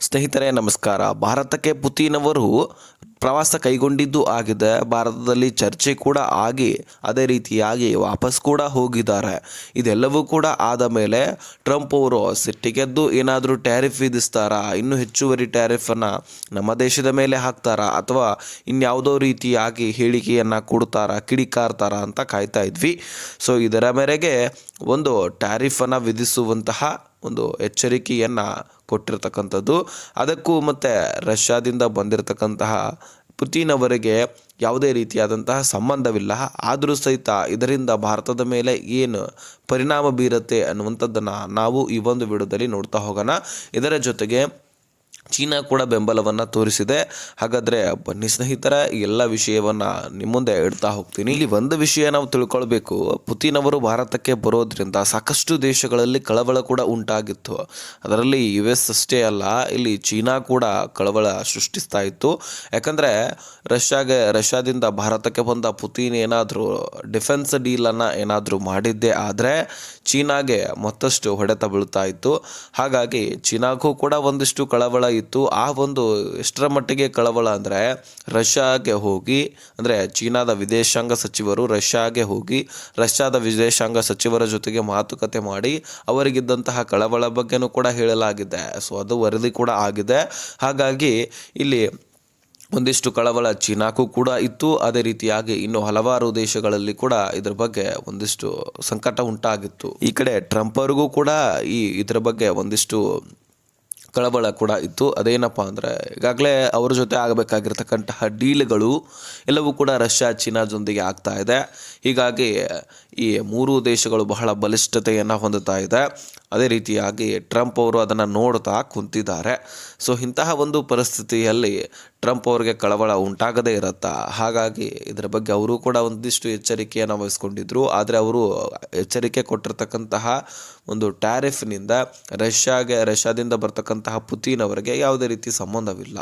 ಸ್ನೇಹಿತರೆ, ನಮಸ್ಕಾರ. ಭಾರತಕ್ಕೆ ಪುತಿನ್ ಅವರು ಪ್ರವಾಸ ಕೈಗೊಂಡಿದ್ದು ಆಗಿದೆ. ಭಾರತದಲ್ಲಿ ಚರ್ಚೆ ಕೂಡ ಆಗಿ, ಅದೇ ರೀತಿಯಾಗಿ ವಾಪಸ್ ಕೂಡ ಹೋಗಿದ್ದಾರೆ. ಇದೆಲ್ಲವೂ ಕೂಡ ಆದ ಮೇಲೆ ಟ್ರಂಪ್ ಅವರು ಸಿಟ್ಟಿಗೆದ್ದು ಏನಾದರೂ ಟ್ಯಾರಿಫ್ ವಿಧಿಸ್ತಾರಾ? ಇನ್ನೂ ಹೆಚ್ಚುವರಿ ಟ್ಯಾರಿಫನ್ನು ನಮ್ಮ ದೇಶದ ಮೇಲೆ ಹಾಕ್ತಾರಾ? ಅಥವಾ ಇನ್ಯಾವುದೋ ರೀತಿಯಾಗಿ ಹೇಳಿಕೆಯನ್ನು ಕೊಡ್ತಾರಾ, ಕಿಡಿಕಾರ್ತಾರಾ ಅಂತ ಕಾಯ್ತಾ ಇದ್ವಿ. ಸೊ ಇದರ ಮೇರೆಗೆ ಒಂದು ಟ್ಯಾರಿಫನ್ನು ವಿಧಿಸುವಂತಹ ಒಂದು ಎಚ್ಚರಿಕೆಯನ್ನು ಕೊಟ್ಟಿರ್ತಕ್ಕಂಥದ್ದು. ಅದಕ್ಕೂ ಮತ್ತು ರಷ್ಯಾದಿಂದ ಬಂದಿರತಕ್ಕಂತಹ ಪುತಿನ್ ಅವರಿಗೆ ಯಾವುದೇ ರೀತಿಯಾದಂತಹ ಸಂಬಂಧವಿಲ್ಲ. ಆದರೂ ಸಹಿತ ಇದರಿಂದ ಭಾರತದ ಮೇಲೆ ಏನು ಪರಿಣಾಮ ಬೀರುತ್ತೆ ಅನ್ನುವಂಥದ್ದನ್ನು ನಾವು ಈ ಒಂದು ವಿಡಿಯೋದಲ್ಲಿ ನೋಡ್ತಾ ಹೋಗೋಣ. ಇದರ ಜೊತೆಗೆ ಚೀನಾ ಕೂಡ ಬೆಂಬಲವನ್ನು ತೋರಿಸಿದೆ. ಹಾಗಾದರೆ ಬನ್ನಿ ಸ್ನೇಹಿತರ ಎಲ್ಲ ವಿಷಯವನ್ನು ನಿಮ್ಮ ಮುಂದೆ ಇಡ್ತಾ ಹೋಗ್ತೀನಿ. ಇಲ್ಲಿ ಒಂದು ವಿಷಯ ನಾವು ತಿಳ್ಕೊಳ್ಬೇಕು. ಪುತಿನ್ ಅವರು ಭಾರತಕ್ಕೆ ಬರೋದ್ರಿಂದ ಸಾಕಷ್ಟು ದೇಶಗಳಲ್ಲಿ ಕಳವಳ ಕೂಡ ಉಂಟಾಗಿತ್ತು. ಅದರಲ್ಲಿ ಯು ಎಸ್ ಅಷ್ಟೇ ಅಲ್ಲ, ಇಲ್ಲಿ ಚೀನಾ ಕೂಡ ಕಳವಳ ಸೃಷ್ಟಿಸ್ತಾ ಇತ್ತು. ಯಾಕಂದರೆ ರಷ್ಯಾಗೆ, ರಷ್ಯಾದಿಂದ ಭಾರತಕ್ಕೆ ಬಂದ ಪುತಿನ್ ಏನಾದರೂ ಡಿಫೆನ್ಸ್ ಡೀಲನ್ನು ಏನಾದರೂ ಮಾಡಿದ್ದೇ ಆದರೆ ಚೀನಾಗೆ ಮತ್ತಷ್ಟು ಹೊಡೆತ ಬೀಳ್ತಾ ಇತ್ತು. ಹಾಗಾಗಿ ಚೀನಾಗೂ ಕೂಡ ಒಂದಿಷ್ಟು ಕಳವಳ ಇತ್ತು. ಆ ಒಂದು ಎಷ್ಟರ ಮಟ್ಟಿಗೆ ಕಳವಳ ಅಂದರೆ ರಷ್ಯಾಗೆ ಹೋಗಿ, ಅಂದರೆ ಚೀನಾದ ವಿದೇಶಾಂಗ ಸಚಿವರು ರಷ್ಯಾಗೆ ಹೋಗಿ, ರಷ್ಯಾದ ವಿದೇಶಾಂಗ ಸಚಿವರ ಜೊತೆಗೆ ಮಾತುಕತೆ ಮಾಡಿ ಅವರಿಗಿದ್ದಂತಹ ಕಳವಳ ಬಗ್ಗೆನೂ ಕೂಡ ಹೇಳಲಾಗಿದೆ. ಸೊ ಅದು ವರದಿ ಕೂಡ ಆಗಿದೆ. ಹಾಗಾಗಿ ಇಲ್ಲಿ ಒಂದಿಷ್ಟು ಕಳವಳ ಚೀನಾಕ್ಕೂ ಕೂಡ ಇತ್ತು. ಅದೇ ರೀತಿಯಾಗಿ ಇನ್ನು ಹಲವಾರು ದೇಶಗಳಲ್ಲಿ ಕೂಡ ಇದರ ಬಗ್ಗೆ ಒಂದಿಷ್ಟು ಸಂಕಟ ಉಂಟಾಗಿತ್ತು. ಈ ಕಡೆ ಟ್ರಂಪ್ ಅವ್ರಿಗೂ ಕೂಡ ಈ ಇದರ ಬಗ್ಗೆ ಒಂದಿಷ್ಟು ಕಳವಳ ಕೂಡ ಇತ್ತು. ಅದೇನಪ್ಪ ಅಂದರೆ ಈಗಾಗಲೇ ಅವ್ರ ಜೊತೆ ಆಗಬೇಕಾಗಿರ್ತಕ್ಕಂತಹ ಡೀಲ್ಗಳು ಎಲ್ಲವೂ ಕೂಡ ರಷ್ಯಾ, ಚೀನಾದೊಂದಿಗೆ ಆಗ್ತಾ ಇದೆ. ಹೀಗಾಗಿ ಈ ಮೂರು ದೇಶಗಳು ಬಹಳ ಬಲಿಷ್ಠತೆಯನ್ನು ಹೊಂದುತ್ತಾ ಇದೆ. ಅದೇ ರೀತಿಯಾಗಿ ಟ್ರಂಪ್ ಅವರು ಅದನ್ನು ನೋಡ್ತಾ ಕುಂತಿದ್ದಾರೆ. ಸೊ, ಇಂತಹ ಒಂದು ಪರಿಸ್ಥಿತಿಯಲ್ಲಿ ಟ್ರಂಪ್ ಅವ್ರಿಗೆ ಕಳವಳ ಉಂಟಾಗದೇ ಇರುತ್ತಾ? ಹಾಗಾಗಿ ಇದರ ಬಗ್ಗೆ ಅವರು ಕೂಡ ಒಂದಿಷ್ಟು ಎಚ್ಚರಿಕೆಯನ್ನು ವಹಿಸ್ಕೊಂಡಿದ್ರು. ಆದರೆ ಅವರು ಎಚ್ಚರಿಕೆ ಕೊಟ್ಟಿರ್ತಕ್ಕಂತಹ ಒಂದು ಟ್ಯಾರಿಫ್ನಿಂದ ರಷ್ಯಾಗೆ, ರಷ್ಯಾದಿಂದ ಬರ್ತಕ್ಕಂತಹ ಪುತಿನ್ ಅವರಿಗೆ ಯಾವುದೇ ರೀತಿ ಸಂಬಂಧವಿಲ್ಲ.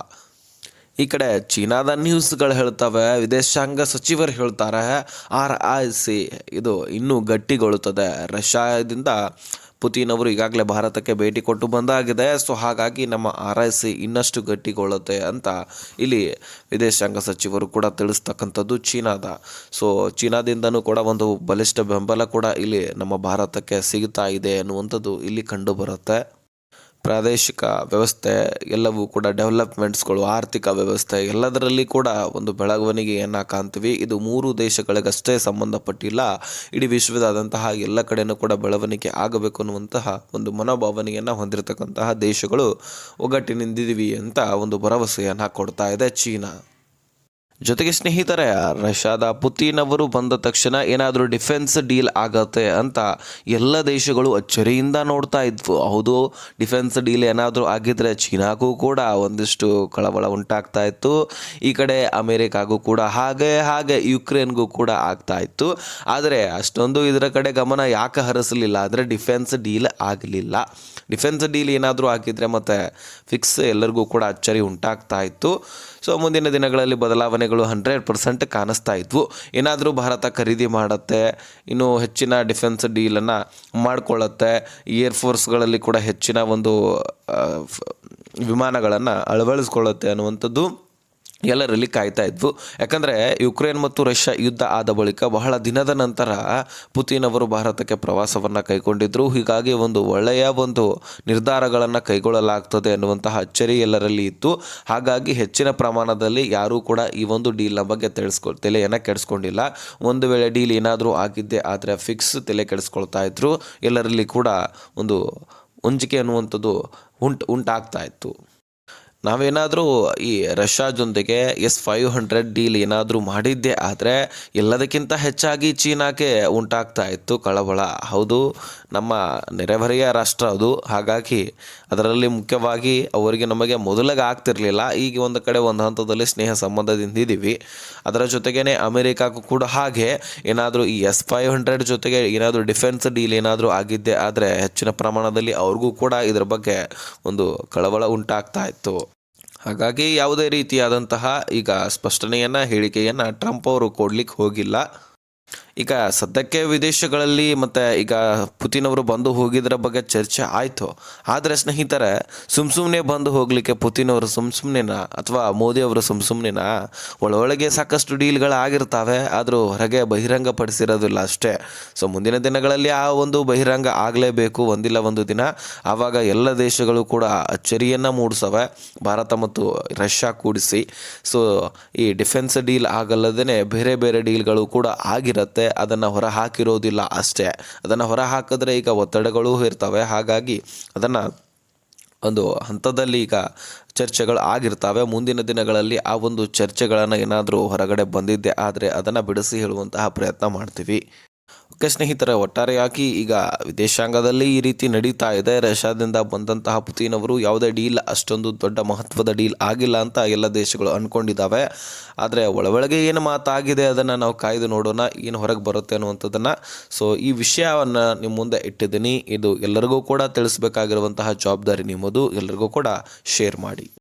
ಈ ಕಡೆ ಚೀನಾದ ನ್ಯೂಸ್ಗಳು ಹೇಳ್ತವೆ, ವಿದೇಶಾಂಗ ಸಚಿವರು ಹೇಳ್ತಾರೆ, ಆರ್ ಐ ಸಿ ಇದು ಇನ್ನೂ ಗಟ್ಟಿಗೊಳ್ಳುತ್ತದೆ. ರಷ್ಯಾದಿಂದ ಪುತಿನ್ ಅವರು ಈಗಾಗಲೇ ಭಾರತಕ್ಕೆ ಭೇಟಿ ಕೊಟ್ಟು ಬಂದಾಗಿದೆ. ಸೊ ಹಾಗಾಗಿ ನಮ್ಮ ಆರ್ ಐ ಸಿ ಇನ್ನಷ್ಟು ಗಟ್ಟಿಗೊಳ್ಳುತ್ತೆ ಅಂತ ಇಲ್ಲಿ ವಿದೇಶಾಂಗ ಸಚಿವರು ಕೂಡ ತಿಳಿಸ್ತಕ್ಕಂಥದ್ದು ಚೀನಾದ. ಸೊ ಚೀನಾದಿಂದನೂ ಕೂಡ ಒಂದು ಬಲಿಷ್ಠ ಬೆಂಬಲ ಕೂಡ ಇಲ್ಲಿ ನಮ್ಮ ಭಾರತಕ್ಕೆ ಸಿಗ್ತಾ ಇದೆ ಅನ್ನುವಂಥದ್ದು ಇಲ್ಲಿ ಕಂಡು ಬರುತ್ತೆ. ಪ್ರಾದೇಶಿಕ ವ್ಯವಸ್ಥೆ ಎಲ್ಲವೂ ಕೂಡ ಡೆವಲಪ್ಮೆಂಟ್ಸ್ಗಳು ಆರ್ಥಿಕ ವ್ಯವಸ್ಥೆ ಎಲ್ಲದರಲ್ಲಿ ಕೂಡ ಒಂದು ಬೆಳವಣಿಗೆಯನ್ನು ಕಾಣ್ತೀವಿ. ಇದು ಮೂರು ದೇಶಗಳಿಗಷ್ಟೇ ಸಂಬಂಧಪಟ್ಟಿಲ್ಲ. ಇಡೀ ವಿಶ್ವದಾದಂತಹ ಎಲ್ಲ ಕಡೆಯೂ ಕೂಡ ಬೆಳವಣಿಗೆ ಆಗಬೇಕು ಅನ್ನುವಂತಹ ಒಂದು ಮನೋಭಾವನೆಯನ್ನು ಹೊಂದಿರತಕ್ಕಂತಹ ದೇಶಗಳು ಒಗ್ಗಟ್ಟಿನಿಂದಿದ್ದೀವಿ ಅಂತ ಒಂದು ಭರವಸೆಯನ್ನು ಕೊಡ್ತಾ ಇದೆ ಚೀನಾ. ಜೊತೆಗೆ ಸ್ನೇಹಿತರೆ, ರಷ್ಯಾದ ಪುತಿನ್ ಅವರು ಬಂದ ತಕ್ಷಣ ಏನಾದರೂ ಡಿಫೆನ್ಸ್ ಡೀಲ್ ಆಗತ್ತೆ ಅಂತ ಎಲ್ಲ ದೇಶಗಳು ಅಚ್ಚರಿಯಿಂದ ನೋಡ್ತಾ ಇದ್ವು. ಹೌದು, ಡಿಫೆನ್ಸ್ ಡೀಲ್ ಏನಾದರೂ ಆಗಿದ್ರೆ ಚೀನಾಗೂ ಕೂಡ ಒಂದಿಷ್ಟು ಕಳವಳ ಉಂಟಾಗ್ತಾ ಇತ್ತು. ಈ ಕಡೆ ಅಮೇರಿಕಾಗೂ ಕೂಡ ಹಾಗೆ ಹಾಗೆ ಯುಕ್ರೇನ್ಗೂ ಕೂಡ ಆಗ್ತಾ ಇತ್ತು. ಆದರೆ ಅಷ್ಟೊಂದು ಇದರ ಕಡೆ ಗಮನ ಯಾಕೆ ಹರಿಸಲಿಲ್ಲ ಅಂದರೆ ಡಿಫೆನ್ಸ್ ಡೀಲ್ ಆಗಲಿಲ್ಲ. ಡಿಫೆನ್ಸ್ ಡೀಲ್ ಏನಾದರೂ ಆಗಿದ್ರೆ ಮತ್ತು ಫಿಕ್ಸ್ ಎಲ್ಲರಿಗೂ ಕೂಡ ಅಚ್ಚರಿ ಉಂಟಾಗ್ತಾ ಇತ್ತು. ಸೊ, ಮುಂದಿನ ದಿನಗಳಲ್ಲಿ ಬದಲಾವಣೆಗಳು ಹಂಡ್ರೆಡ್ ಪರ್ಸೆಂಟ್ ಕಾಣಿಸ್ತಾ ಇದ್ವು. ಏನಾದರೂ ಭಾರತ ಖರೀದಿ ಮಾಡುತ್ತೆ, ಇನ್ನು ಹೆಚ್ಚಿನ ಡಿಫೆನ್ಸ್ ಡೀಲನ್ನು ಮಾಡಿಕೊಳ್ಳುತ್ತೆ ಏರ್ ಫೋರ್ಸ್ಗಳಲ್ಲಿ ಕೂಡ ಹೆಚ್ಚಿನ ಒಂದು ವಿಮಾನಗಳನ್ನು ಅಳವಡಿಸ್ಕೊಳ್ಳುತ್ತೆ ಅನ್ನುವಂಥದ್ದು ಎಲ್ಲರಲ್ಲಿ ಕಾಯ್ತಾ ಇದ್ವು. ಯಾಕಂದರೆ ಯುಕ್ರೇನ್ ಮತ್ತು ರಷ್ಯಾ ಯುದ್ಧ ಆದ ಬಳಿಕ ಬಹಳ ದಿನದ ನಂತರ ಪುತಿನ್ ಅವರು ಭಾರತಕ್ಕೆ ಪ್ರವಾಸವನ್ನು ಕೈಗೊಂಡಿದ್ದರು ಹೀಗಾಗಿ ಒಂದು ಒಳ್ಳೆಯ ಒಂದು ನಿರ್ಧಾರಗಳನ್ನು ಕೈಗೊಳ್ಳಲಾಗ್ತದೆ ಅನ್ನುವಂತಹ ಅಚ್ಚರಿ ಎಲ್ಲರಲ್ಲಿ ಇತ್ತು. ಹಾಗಾಗಿ ಹೆಚ್ಚಿನ ಪ್ರಮಾಣದಲ್ಲಿ ಯಾರೂ ಕೂಡ ಈ ಒಂದು ಡೀಲ್ನ ಬಗ್ಗೆ ತಿಳಿಸ್ಕೊ, ತಲೆಯನ್ನು ಕೆಡಿಸ್ಕೊಂಡಿಲ್ಲ. ಒಂದು ವೇಳೆ ಡೀಲ್ ಏನಾದರೂ ಆಗಿದ್ದೆ ಆದರೆ ಫಿಕ್ಸ್ ತಲೆ ಕೆಡಿಸ್ಕೊಳ್ತಾ ಇದ್ದರು ಎಲ್ಲರಲ್ಲಿ ಕೂಡ ಒಂದು ಉಂಜಿಕೆ ಅನ್ನುವಂಥದ್ದು ಉಂಟು, ಉಂಟಾಗ್ತಾ ಇತ್ತು. ನಾವೇನಾದರೂ ಈ ರಷ್ಯಾ ಜೊತೆಗೆ ಎಸ್ ಫೈವ್ ಹಂಡ್ರೆಡ್ ಡೀಲ್ ಏನಾದರೂ ಮಾಡಿದ್ದೆ ಆದರೆ ಎಲ್ಲದಕ್ಕಿಂತ ಹೆಚ್ಚಾಗಿ ಚೀನಾಕ್ಕೆ ಉಂಟಾಗ್ತಾ ಇತ್ತು ಕಳವಳ. ಹೌದು, ನಮ್ಮ ನೆರೆಹೊರೆಯ ರಾಷ್ಟ್ರ ಅದು. ಹಾಗಾಗಿ ಅದರಲ್ಲಿ ಮುಖ್ಯವಾಗಿ ಅವರಿಗೆ ನಮಗೆ ಮೊದಲಿಗೆ ಆಗ್ತಿರಲಿಲ್ಲ. ಈಗ ಒಂದು ಕಡೆ ಒಂದು ಹಂತದಲ್ಲಿ ಸ್ನೇಹ ಸಂಬಂಧದಿಂದ ಇದ್ದೀವಿ. ಅದರ ಜೊತೆಗೇ ಅಮೆರಿಕಾಕ್ಕೂ ಕೂಡ ಹಾಗೆ. ಏನಾದರೂ ಈ ಎಸ್ ಫೈವ್ ಹಂಡ್ರೆಡ್ ಜೊತೆಗೆ ಏನಾದರೂ ಡಿಫೆನ್ಸ್ ಡೀಲ್ ಏನಾದರೂ ಆಗಿದ್ದೆ ಆದರೆ ಹೆಚ್ಚಿನ ಪ್ರಮಾಣದಲ್ಲಿ ಅವ್ರಿಗೂ ಕೂಡ ಇದರ ಬಗ್ಗೆ ಒಂದು ಕಳವಳ ಉಂಟಾಗ್ತಾ ಇತ್ತು. ಹಾಗಾಗಿ ಯಾವುದೇ ರೀತಿಯಾದಂತಹ ಈಗ ಸ್ಪಷ್ಟನೆಯನ್ನು ಹೇಳಿಕೆಯನ್ನು ಟ್ರಂಪ್ ಅವರು ಕೊಡಲಿಕ್ಕೆ ಹೋಗಿಲ್ಲ. ಈಗ ಸದ್ಯಕ್ಕೆ ವಿದೇಶಗಳಲ್ಲಿ ಮತ್ತು ಈಗ ಪುತಿನ್ ಅವರು ಬಂದು ಹೋಗಿದ್ರ ಬಗ್ಗೆ ಚರ್ಚೆ ಆಯಿತು. ಆದರೆ ಸ್ನೇಹಿತರೆ, ಸುಮ್ ಸುಮ್ಮನೆ ಬಂದು ಹೋಗಲಿಕ್ಕೆ ಪುತಿನ್ ಅವರು ಸುಮ್ ಸುಮ್ಮನೆನ ಅಥವಾ ಮೋದಿ ಅವರು ಸುಮ್ ಸುಮ್ಮನೆನ ಒಳೊಳಗೆ ಸಾಕಷ್ಟು ಡೀಲ್ಗಳು ಆಗಿರ್ತಾವೆ, ಆದರೂ ಹೊರಗೆ ಬಹಿರಂಗ ಪಡಿಸಿರೋದಿಲ್ಲ ಅಷ್ಟೇ. ಸೊ ಮುಂದಿನ ದಿನಗಳಲ್ಲಿ ಆ ಒಂದು ಬಹಿರಂಗ ಆಗಲೇಬೇಕು ಒಂದಿಲ್ಲ ಒಂದು ದಿನ. ಆವಾಗ ಎಲ್ಲ ದೇಶಗಳು ಕೂಡ ಅಚ್ಚರಿಯನ್ನು ಮೂಡಿಸವೆ, ಭಾರತ ಮತ್ತು ರಷ್ಯಾ ಕೂಡಿಸಿ. ಸೊ ಈ ಡಿಫೆನ್ಸ್ ಡೀಲ್ ಆಗಲ್ಲದೇ ಬೇರೆ ಬೇರೆ ಡೀಲ್ಗಳು ಕೂಡ ಆಗಿರುತ್ತೆ. ಅದನ್ನು ಹೊರ ಹಾಕಿರೋದಿಲ್ಲ ಅಷ್ಟೇ. ಅದನ್ನು ಹೊರ ಹಾಕಿದ್ರೆ ಈಗ ಒತ್ತಡಗಳೂ ಇರ್ತವೆ. ಹಾಗಾಗಿ ಅದನ್ನು ಒಂದು ಹಂತದಲ್ಲಿ ಈಗ ಚರ್ಚೆಗಳು ಆಗಿರ್ತವೆ. ಮುಂದಿನ ದಿನಗಳಲ್ಲಿ ಆ ಒಂದು ಚರ್ಚೆಗಳನ್ನು ಏನಾದರೂ ಹೊರಗಡೆ ಬಂದಿದ್ದೆ ಆದರೆ ಅದನ್ನು ಬಿಡಿಸಿ ಹೇಳುವಂತಹ ಪ್ರಯತ್ನ ಮಾಡ್ತೀವಿ. ಓಕೆ, ಸ್ನೇಹಿತರೆ, ಒಟ್ಟಾರೆಯಾಗಿ ಈಗ ವಿದೇಶಾಂಗದಲ್ಲಿ ಈ ರೀತಿ ನಡೀತಾ ಇದೆ. ರಷ್ಯಾದಿಂದ ಬಂದಂತಹ ಪುತಿನ್ ಅವರು ಯಾವುದೇ ಡೀಲ್, ಅಷ್ಟೊಂದು ದೊಡ್ಡ ಮಹತ್ವದ ಡೀಲ್ ಆಗಿಲ್ಲ ಅಂತ ಎಲ್ಲ ದೇಶಗಳು ಅಂದ್ಕೊಂಡಿದ್ದಾವೆ ಆದರೆ ಒಳಗೊಳಗೆ ಏನು ಮಾತಾಗಿದೆ, ಅದನ್ನು ನಾವು ಕಾಯ್ದು ನೋಡೋಣ, ಏನು ಹೊರಗೆ ಬರುತ್ತೆ ಅನ್ನುವಂಥದ್ದನ್ನು. ಸೊ ಈ ವಿಷಯವನ್ನು ನಿಮ್ಮ ಮುಂದೆ ಇಟ್ಟಿದ್ದೀನಿ. ಇದು ಎಲ್ಲರಿಗೂ ಕೂಡ ತಿಳಿಸ್ಬೇಕಾಗಿರುವಂತಹ ಜವಾಬ್ದಾರಿ ನಿಮ್ಮದು. ಎಲ್ಲರಿಗೂ ಕೂಡ ಶೇರ್ ಮಾಡಿ.